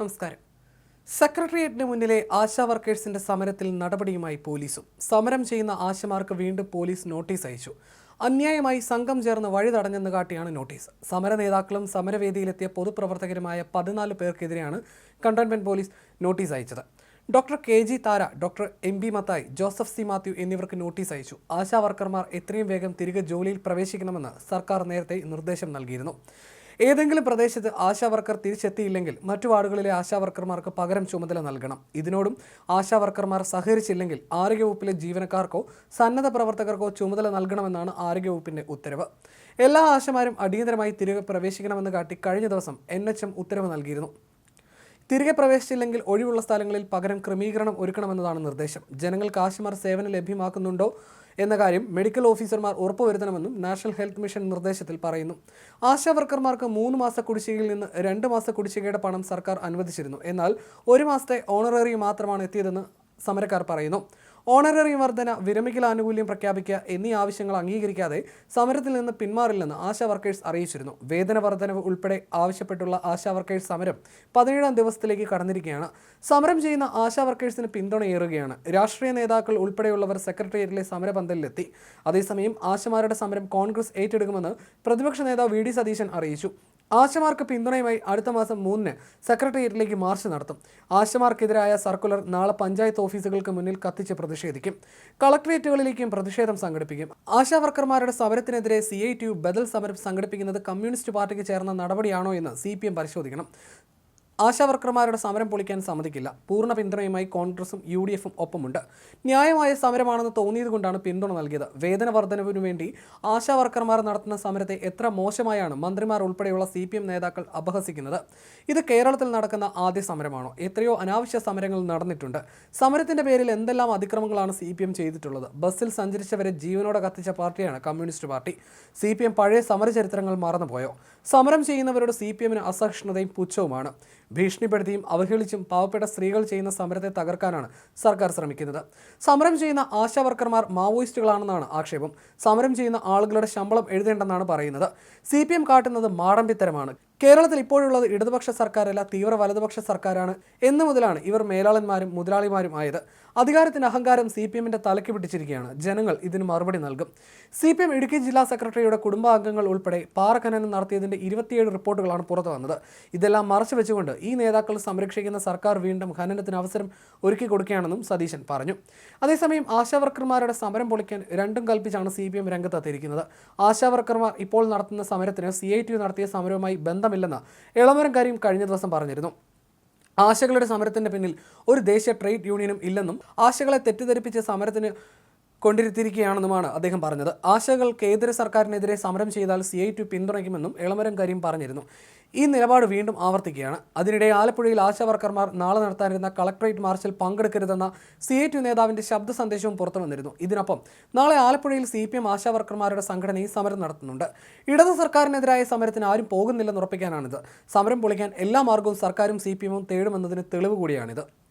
നമസ്കാരം. സെക്രട്ടേറിയറ്റിന് മുന്നിലെ ആശാ വർക്കേഴ്സിന്റെ സമരത്തിൽ നടപടിയുമായി പോലീസും. സമരം ചെയ്യുന്ന ആശമാർക്ക് വീണ്ടും പോലീസ് നോട്ടീസ് അയച്ചു. അന്യായമായി സംഘം ചേർന്ന് വഴി തടഞ്ഞെന്ന് കാട്ടിയാണ് നോട്ടീസ്. സമര നേതാക്കളും സമരവേദിയിലെത്തിയ പൊതുപ്രവർത്തകരുമായ പതിനാല് പേർക്കെതിരെയാണ് കണ്ടെയ്ൻമെന്റ് പോലീസ് നോട്ടീസ് അയച്ചത്. Doctor K G Tara doctor M B Mathai Joseph C Matthew എന്നിവർക്ക് നോട്ടീസ് അയച്ചു. ആശാ വർക്കർമാർ എത്രയും വേഗം തിരികെ ജോലിയിൽ പ്രവേശിക്കണമെന്ന് സർക്കാർ നേരത്തെ നിർദ്ദേശം നൽകിയിരുന്നു. ഏതെങ്കിലും പ്രദേശത്ത് ആശാവർക്കർ തിരിച്ചെത്തിയില്ലെങ്കിൽ മറ്റു വാർഡുകളിലെ ആശാവർക്കർമാർക്ക് പകരം ചുമതല നൽകണം. ഇതിനോടും ആശാവർക്കർമാർ സഹകരിച്ചില്ലെങ്കിൽ ആരോഗ്യവകുപ്പിലെ ജീവനക്കാർക്കോ സന്നദ്ധ പ്രവർത്തകർക്കോ ചുമതല നൽകണമെന്നാണ് ആരോഗ്യവകുപ്പിന്റെ ഉത്തരവ്. എല്ലാ ആശമാരും അടിയന്തരമായി തിരികെ പ്രവേശിക്കണമെന്ന് കാട്ടി കഴിഞ്ഞ ദിവസം എൻ എച്ച് ഉത്തരവ് നൽകിയിരുന്നു. തിരികെ പ്രവേശിച്ചില്ലെങ്കിൽ ഒഴിവുള്ള സ്ഥലങ്ങളിൽ പകരം ക്രമീകരണം ഒരുക്കണമെന്നതാണ് നിർദ്ദേശം. ജനങ്ങൾക്ക് ആശമാർ സേവനം ലഭ്യമാക്കുന്നുണ്ടോ എന്ന കാര്യം മെഡിക്കൽ ഓഫീസർമാർ ഉറപ്പുവരുത്തണമെന്നും നാഷണൽ ഹെൽത്ത് മിഷൻ നിർദ്ദേശത്തിൽ പറയുന്നു. ആശാ വർക്കർമാർക്ക് മൂന്ന് മാസ കുടിശ്ശികയിൽ നിന്ന് രണ്ട് മാസ കുടിശ്ശികയുടെ പണം സർക്കാർ അനുവദിച്ചിരുന്നു. എന്നാൽ ഒരു മാസത്തെ ഓണററി മാത്രമാണ് എത്തിയതെന്ന് സമരക്കാർ പറയുന്നു. ഓണററി വർധന വിരമിക്കൽ ആനുകൂല്യം പ്രഖ്യാപിക്കുക എന്നീ ആവശ്യങ്ങൾ അംഗീകരിക്കാതെ സമരത്തിൽ നിന്ന് പിന്മാറില്ലെന്ന് ആശാ വർക്കേഴ്സ് അറിയിച്ചിരുന്നു. വേതന വർധനവ് ഉൾപ്പെടെ ആവശ്യപ്പെട്ടുള്ള ആശാ വർക്കേഴ്സ് സമരം പതിനേഴാം ദിവസത്തിലേക്ക് കടന്നിരിക്കുകയാണ്. സമരം ചെയ്യുന്ന ആശാ വർക്കേഴ്സിന് പിന്തുണയേറുകയാണ്. രാഷ്ട്രീയ നേതാക്കൾ ഉൾപ്പെടെയുള്ളവർ സെക്രട്ടേറിയറ്റിലെ സമരപന്തലിലെത്തി. അതേസമയം ആശമാരുടെ സമരം കോൺഗ്രസ് ഏറ്റെടുക്കുമെന്ന് പ്രതിപക്ഷ നേതാവ് വി ഡി സതീശൻ അറിയിച്ചു. ആശമാർക്ക് പിന്തുണയുമായി അടുത്ത മാസം മൂന്നിന് സെക്രട്ടേറിയറ്റിലേക്ക് മാർച്ച് നടത്തും. ആശമാർക്കെതിരായ സർക്കുലർ നാളെ പഞ്ചായത്ത് ഓഫീസുകൾക്ക് മുന്നിൽ കത്തിച്ച് പ്രതിഷേധിക്കും. കളക്ടറേറ്റുകളിലേക്കും പ്രതിഷേധം സംഘടിപ്പിക്കും. ആശാവർക്കർമാരുടെ സമരത്തിനെതിരെ സി ഐ ടി യു ബദൽ സമരം സംഘടിപ്പിക്കുന്നത് കമ്മ്യൂണിസ്റ്റ് പാർട്ടിക്ക് ചേർന്ന നടപടിയാണോ എന്ന് സി പരിശോധിക്കണം. ആശാ വർക്കർമാരുടെ സമരം പൊളിക്കാൻ സമ്മതിക്കില്ല. പൂർണ പിന്തുണയുമായി കോൺഗ്രസും യു ഡി എഫും ഒപ്പമുണ്ട്. ന്യായമായ സമരമാണെന്ന് തോന്നിയത് കൊണ്ടാണ് പിന്തുണ നൽകിയത്. വേതന വർധനവിനു വേണ്ടി ആശാവർക്കർമാർ നടത്തുന്ന സമരത്തെ എത്ര മോശമായാണ് മന്ത്രിമാർ ഉൾപ്പെടെയുള്ള സി നേതാക്കൾ അപഹസിക്കുന്നത്. ഇത് കേരളത്തിൽ നടക്കുന്ന ആദ്യ സമരമാണോ? എത്രയോ അനാവശ്യ സമരങ്ങൾ നടന്നിട്ടുണ്ട്. സമരത്തിന്റെ പേരിൽ എന്തെല്ലാം അതിക്രമങ്ങളാണ് സി പി എം ചെയ്തിട്ടുള്ളത്? ബസ്സിൽ സഞ്ചരിച്ചവരെ ജീവനോടെ കത്തിച്ച പാർട്ടിയാണ് communist party. C P M പഴയ സമരചരിത്രങ്ങൾ മറന്നുപോയോ? സമരം ചെയ്യുന്നവരോട് സി പി എമ്മിന് അസഹിഷ്ണുതയും പുച്ഛവുമാണ്. ഭീഷണിപ്പെടുത്തിയും അവഹേളിച്ചും പാവപ്പെട്ട സ്ത്രീകൾ ചെയ്യുന്ന സമരത്തെ തകർക്കാനാണ് സർക്കാർ ശ്രമിക്കുന്നത്. സമരം ചെയ്യുന്ന ആശാ വർക്കർമാർ മാവോയിസ്റ്റുകളാണെന്നാണ് ആക്ഷേപം. സമരം ചെയ്യുന്ന ആളുകളുടെ ശമ്പളം എഴുതേണ്ടെന്നാണ് പറയുന്നത്. സി കാട്ടുന്നത് മാടമ്പിത്തരമാണ്. കേരളത്തിൽ ഇപ്പോഴുള്ളത് ഇടതുപക്ഷ സർക്കാരല്ല തീവ്ര വലതുപക്ഷ സർക്കാരാണ്. എന്ന് മുതലാണ് ഇവർ മേലാളന്മാരും മുതലാളിമാരും ആയത്. അധികാരത്തിന്റെ അഹങ്കാരം സി പി എമ്മിന്റെ തലയ്ക്ക് പിടിച്ചിരിക്കുകയാണ്. ജനങ്ങൾ ഇതിന് മറുപടി നൽകും. സി പി എം ഇടുക്കി ജില്ലാ സെക്രട്ടറിയുടെ കുടുംബാംഗങ്ങൾ ഉൾപ്പെടെ പാറഖനനം നടത്തിയതിന്റെ ഇരുപത്തിയേഴ് റിപ്പോർട്ടുകളാണ് പുറത്തു വന്നത്. ഇതെല്ലാം മറച്ചു വെച്ചുകൊണ്ട് ഈ നേതാക്കൾ സംരക്ഷിക്കുന്ന സർക്കാർ വീണ്ടും ഖനനത്തിന് അവസരം ഒരുക്കി കൊടുക്കുകയാണെന്നും സതീശൻ പറഞ്ഞു. അതേസമയം ആശാവർക്കർമാരുടെ സമരം പൊളിക്കാൻ രണ്ടും കൽപ്പിച്ചാണ് സി പി എം രംഗത്തെത്തിയിരിക്കുന്നത് ആശാവർക്കർമാർ ഇപ്പോൾ നടത്തുന്ന സമരത്തിന് സി ഐ ടി നടത്തിയ സമരവുമായി ബന്ധമില്ലെന്ന് ഇളമരം കാര്യം കഴിഞ്ഞ ദിവസം പറഞ്ഞിരുന്നു. ആശകളുടെ സമരത്തിന്റെ പിന്നിൽ ഒരു ദേശീയ ട്രേഡ് യൂണിയനും ഇല്ലെന്നും ആശകളെ തെറ്റിദ്ധരിപ്പിച്ച് സമരത്തിന് കൊണ്ടിരുത്തിയിരിക്കുകയാണെന്നുമാണ് അദ്ദേഹം പറഞ്ഞത്. ആശകൾ കേന്ദ്ര സർക്കാരിനെതിരെ സമരം ചെയ്താൽ സി ഐ ടു പിന്തുണയ്ക്കുമെന്നും ഇളമരം കരീം പറഞ്ഞിരുന്നു. ഈ നിലപാട് വീണ്ടും ആവർത്തിക്കുകയാണ്. അതിനിടെ ആലപ്പുഴയിൽ ആശാവർക്കർമാർ നാളെ നടത്താനിരുന്ന കളക്ടറേറ്റ് മാർച്ചിൽ പങ്കെടുക്കരുതെന്ന സി ഐ ടി നേതാവിന്റെ ശബ്ദ സന്ദേശവും പുറത്തു വന്നിരുന്നു. ഇതിനൊപ്പം നാളെ ആലപ്പുഴയിൽ സി പി എം ആശാവർക്കർമാരുടെ സംഘടന ഈ സമരം നടത്തുന്നുണ്ട്. ഇടതു സർക്കാരിനെതിരായ സമരത്തിന് ആരും പോകുന്നില്ലെന്ന് ഉറപ്പിക്കാനാണിത്. സമരം പൊളിക്കാൻ എല്ലാ മാർഗവും സർക്കാരും സി പി എമ്മും തേടുമെന്നതിന് തെളിവ് കൂടിയാണിത്.